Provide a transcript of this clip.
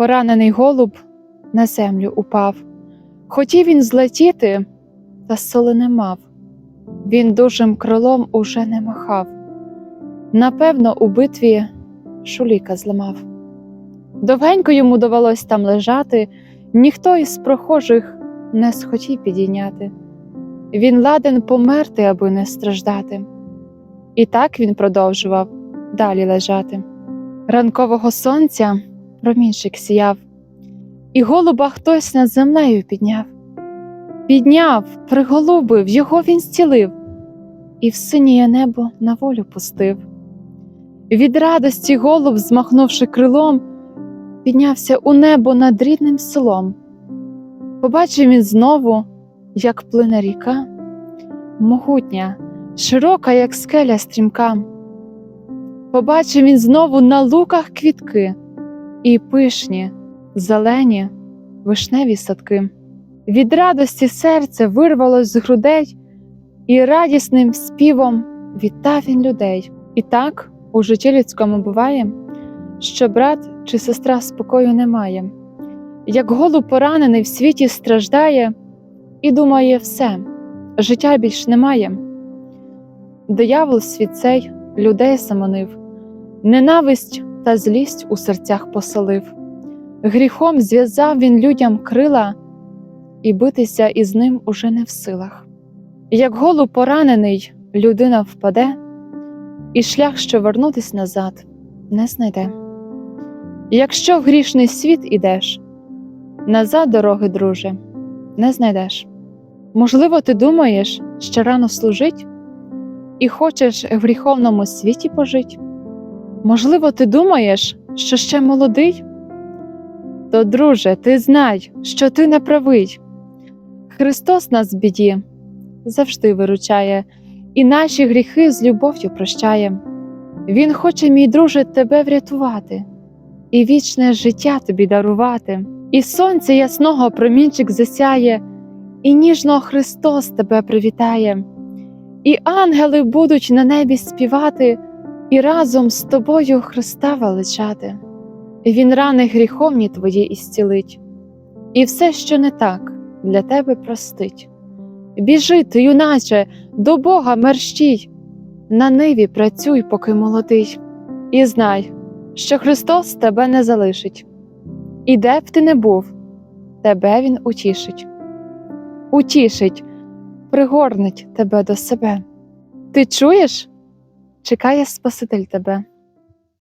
Поранений голуб на землю упав. Хотів він злетіти, та сили не мав. Він дужим крилом уже не махав. Напевно, у битві шуліка зламав. Довгенько йому довелось там лежати, ніхто із прохожих не схотів підійняти. Він ладен померти, аби не страждати. І так він продовжував далі лежати. Ранкового сонця промінчик сіяв, і голуба хтось над землею підняв. Підняв, приголубив, його він зцілив, і в синє небо на волю пустив. Від радості голуб, змахнувши крилом, піднявся у небо над рідним селом. Побачив він знову, як плине ріка, могутня, широка, як скеля стрімка. Побачив він знову на луках квітки і пишні, зелені, вишневі садки. Від радості серце вирвалось з грудей, і радісним співом вітав він людей. І так у житті людському буває, що брат чи сестра спокою немає, як голуб поранений в світі страждає і думає все, життя більш немає. Диявол світ цей людей самонив, ненависть та злість у серцях поселив. Гріхом зв'язав він людям крила, і битися із ним уже не в силах. Як голуб поранений, людина впаде, і шлях, що вернутись назад, не знайде. Якщо в грішний світ ідеш, назад дороги, друже, не знайдеш. Можливо, ти думаєш, що рано служить, і хочеш в гріховному світі пожить. Можливо, ти думаєш, що ще молодий? То, друже, ти знай, що ти не правий. Христос нас в біді завжди виручає, і наші гріхи з любов'ю прощає. Він хоче, мій друже, тебе врятувати, і вічне життя тобі дарувати, і сонце ясного промінчик засяє, і ніжно Христос тебе привітає, і ангели будуть на небі співати, і разом з тобою Христа величати. Він рани гріховні твої ісцілить, і все, що не так, для тебе простить. Біжи ти, юначе, до Бога мерщій, на ниві працюй, поки молодий, і знай, що Христос тебе не залишить, і де б ти не був, тебе Він утішить, утішить, пригорнить тебе до себе. Ти чуєш? Чекає Спаситель тебе.